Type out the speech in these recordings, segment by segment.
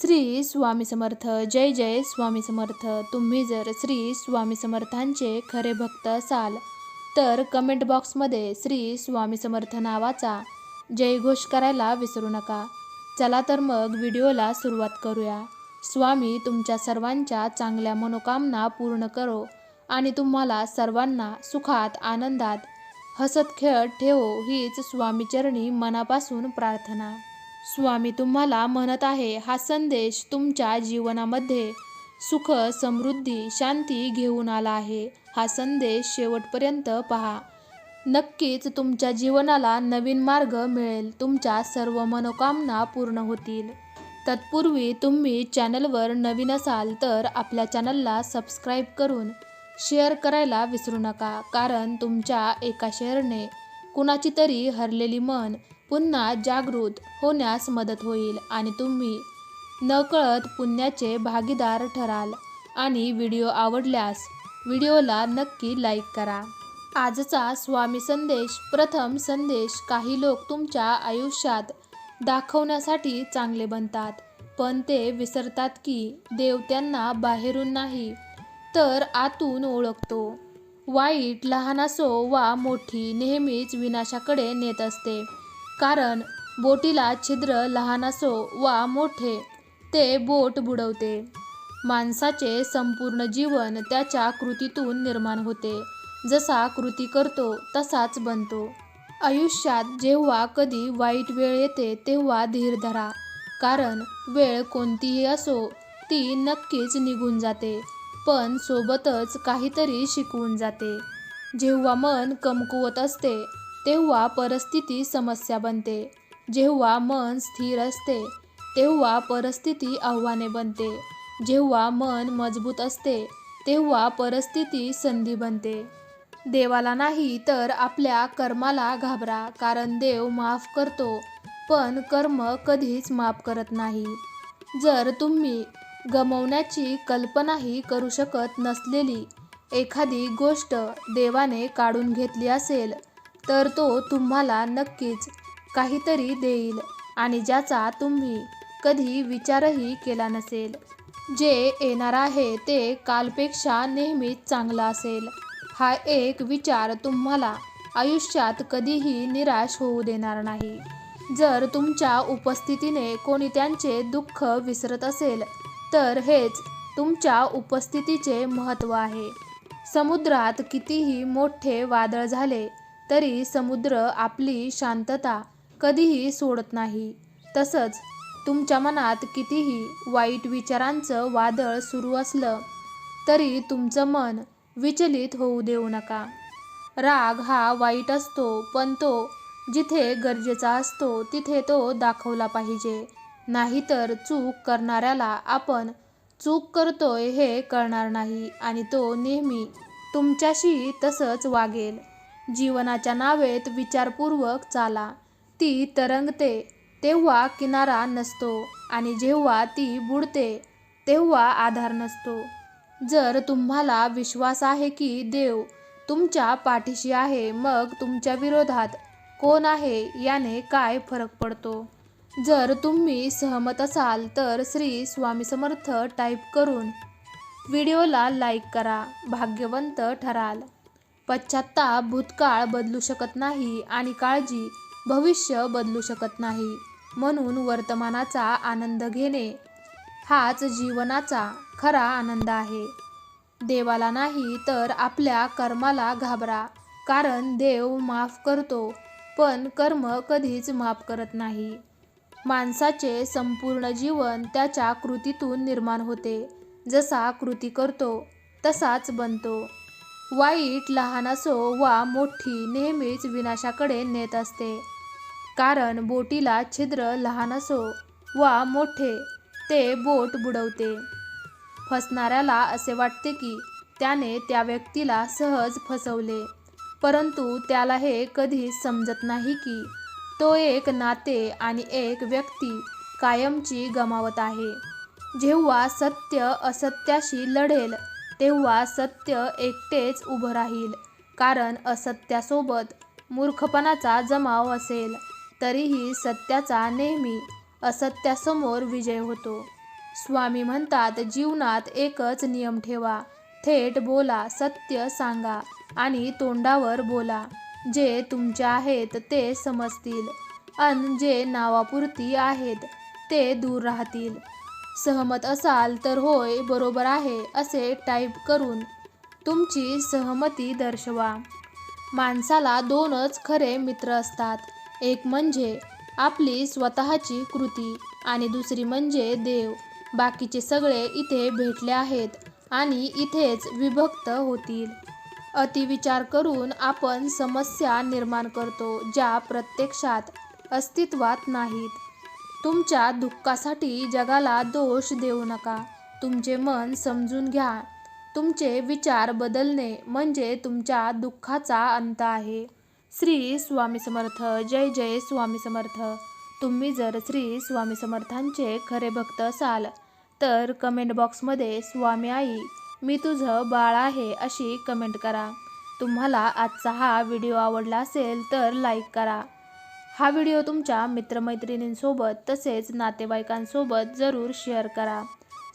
श्री स्वामी समर्थ जय जय स्वामी समर्थ. तुम्ही जर श्री स्वामी समर्थांचे खरे भक्त असाल तर कमेंट बॉक्समध्ये श्री स्वामी समर्थ नावाचा जयघोष करायला विसरू नका. चला तर मग व्हिडिओला सुरुवात करूया. स्वामी तुमच्या सर्वांच्या चांगल्या मनोकामना पूर्ण करो आणि तुम्हाला सर्वांना सुखात आनंदात हसत खेळत ठेवो हीच स्वामीचरणी मनापासून प्रार्थना. स्वामी तुम्हाला म्हणत आहे हा संदेश तुमच्या जीवनामध्ये सुख समृद्धी शांती घेऊन आला आहे. हा संदेश शेवटपर्यंत पहा. नक्कीच तुमच्या जीवनाला नवीन मार्ग मिळेल. तुमच्या सर्व मनोकामना पूर्ण होतील. तत्पूर्वी तुम्ही चॅनलवर नवीन असाल तर आपल्या चॅनलला सबस्क्राईब करून शेअर करायला विसरू नका. कारण तुमच्या एका शेअरने कुणाची तरी हरलेली मन पुन्हा जागृत होण्यास मदत होईल आणि तुम्ही नकळत पुण्याचे भागीदार ठराल आणि व्हिडिओ आवडल्यास व्हिडिओला नक्की लाईक करा. आजचा स्वामी संदेश प्रथम संदेश काही लोक तुमच्या आयुष्यात दाखवण्यासाठी चांगले बनतात पण ते विसरतात की देव त्यांना बाहेरून नाही तर आतून ओळखतो. वाईट लहान असो वा मोठी नेहमीच विनाशाकडे नेत असते. कारण बोटीला छिद्र लहान असो वा मोठे ते बोट बुडवते. माणसाचे संपूर्ण जीवन त्याच्या कृतीतून निर्माण होते. जसा कृती करतो तसाच बनतो. आयुष्यात जेव्हा कधी वाईट वेळ येते तेव्हा धीर धरा. कारण वेळ कोणतीही असो ती नक्कीच निघून जाते. पण सोबतच काहीतरी शिकवून जाते. जेव्हा मन कमकुवत असते तेव्हा परिस्थिती समस्या बनते. जेव्हा मन स्थिर असते तेव्हा परिस्थिती आव्हाने बनते. जेव्हा मन मजबूत असते तेव्हा परिस्थिती संधी बनते. देवाला नाही तर आपल्या कर्माला घाबरा कारण देव माफ करतो पण कर्म कधीच माफ करत नाही. जर तुम्ही गमवण्याची कल्पनाही करू शकत नसलेली एखादी गोष्ट देवाने काढून घेतली असेल तर तो तुम्हाला नक्कीच काहीतरी देईल आणि ज्याचा तुम्ही कधी विचारही केला नसेल. जे येणार आहे ते कालपेक्षा नेहमीच चांगला असेल. हा एक विचार तुम्हाला आयुष्यात कधीही निराश होऊ देणार नाही. जर तुमच्या उपस्थितीने कोणी त्यांचे दुःख विसरत असेल तर हेच तुमच्या उपस्थितीचे महत्त्व आहे. समुद्रात कितीही मोठे वादळ झाले तरी समुद्र आपली शांतता कधीही सोडत नाही. तसंच तुमच्या मनात कितीही वाईट विचारांचं वादळ सुरू असलं तरी तुमचं मन विचलित होऊ देऊ नका. राग हा वाईट असतो पण तो जिथे गरजेचा असतो तिथे तो दाखवला पाहिजे. नाहीतर चूक करणाऱ्याला आपण चूक करतोय हे कळणार नाही आणि तो नेहमी तुमच्याशी तसंच वागेल. जीवनाच्या नावेत विचारपूर्वक चाला. ती तरंगते तेव्हा किनारा नसतो आणि जेव्हा ती बुडते तेव्हा आधार नसतो. जर तुम्हाला विश्वास आहे की देव तुमच्या पाठीशी आहे मग तुमच्या विरोधात कोण आहे याने काय फरक पडतो? जर तुम्ही सहमत असाल तर श्री स्वामी समर्थ टाईप करून व्हिडिओला लाईक करा भाग्यवंत ठराल. पश्चाताप भूतकाळ बदलू शकत नाही आणि काळजी भविष्य बदलू शकत नाही म्हणून वर्तमानाचा आनंद घेणे हाच जीवनाचा खरा आनंद आहे. देवाला नाही तर आपल्या कर्माला घाबरा कारण देव माफ करतो पण कर्म कधीच माफ करत नाही. माणसाचे संपूर्ण जीवन त्याच्या कृतीतून निर्माण होते. जसा कृती करतो तसाच बनतो. वाईट लहान असो वा मोठी नेहमीच विनाशाकडे नेत असते. कारण बोटीला छिद्र लहान असो वा मोठे ते बोट बुडवते. फसणाऱ्याला असे वाटते की त्याने त्या व्यक्तीला सहज फसवले. परंतु त्याला हे कधीच समजत नाही की तो एक नाते आणि एक व्यक्ती कायमची गमावत आहे. जेव्हा सत्य असत्याशी लढेल तेव्हा सत्य एकटेच उभं राहील. कारण असत्यासोबत मूर्खपणाचा जमाव असेल तरीही सत्याचा नेहमी असत्यासमोर विजय होतो. स्वामी म्हणतात जीवनात एकच नियम ठेवा. थेट बोला सत्य सांगा आणि तोंडावर बोला. जे तुमचे आहेत ते समजतील. अन जे नावापुरती आहेत ते दूर राहतील. सहमत असाल तर होय बरोबर आहे असे टाईप करून तुमची सहमती दर्शवा. माणसाला दोनच खरे मित्र असतात. एक म्हणजे आपली स्वतःची कृती आणि दुसरी म्हणजे देव. बाकीचे सगळे इथे भेटले आहेत आणि इथेच विभक्त होतील. अतिविचार करून आपण समस्या निर्माण करतो ज्या प्रत्यक्षात अस्तित्वात नाहीत. तुमच्या दुःखासाठी जगाला दोष देऊ नका. तुमचे मन समजून घ्या. तुमचे विचार बदलणे म्हणजे तुमच्या दुःखाचा अंत आहे. श्री स्वामी समर्थ. जय जय स्वामी समर्थ. तुम्ही जर श्री स्वामी समर्थांचे खरे भक्त असाल तर कमेंट बॉक्समध्ये स्वामी आई मी तुझं बाळ आहे अशी कमेंट करा. तुम्हाला आजचा हा व्हिडिओ आवडला असेल तर लाईक करा. हा व्हिडिओ तुमच्या मित्रमैत्रिणींसोबत तसेच नातेवाईकांसोबत जरूर शेअर करा.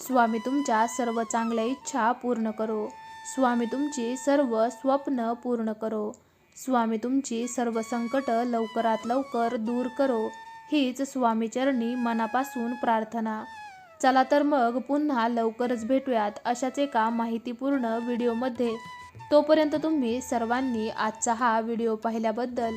स्वामी तुमच्या सर्व चांगल्या इच्छा पूर्ण करो. स्वामी तुमची सर्व स्वप्न पूर्ण करो. स्वामी तुमची सर्व संकट लवकरात लवकर दूर करो. हीच स्वामीचरणी मनापासून प्रार्थना. चला तर मग पुन्हा लवकरच भेटूयात अशाच एका माहितीपूर्ण व्हिडिओमध्ये. तोपर्यंत तुम्ही सर्वांनी आजचा हा व्हिडिओ पाहिल्याबद्दल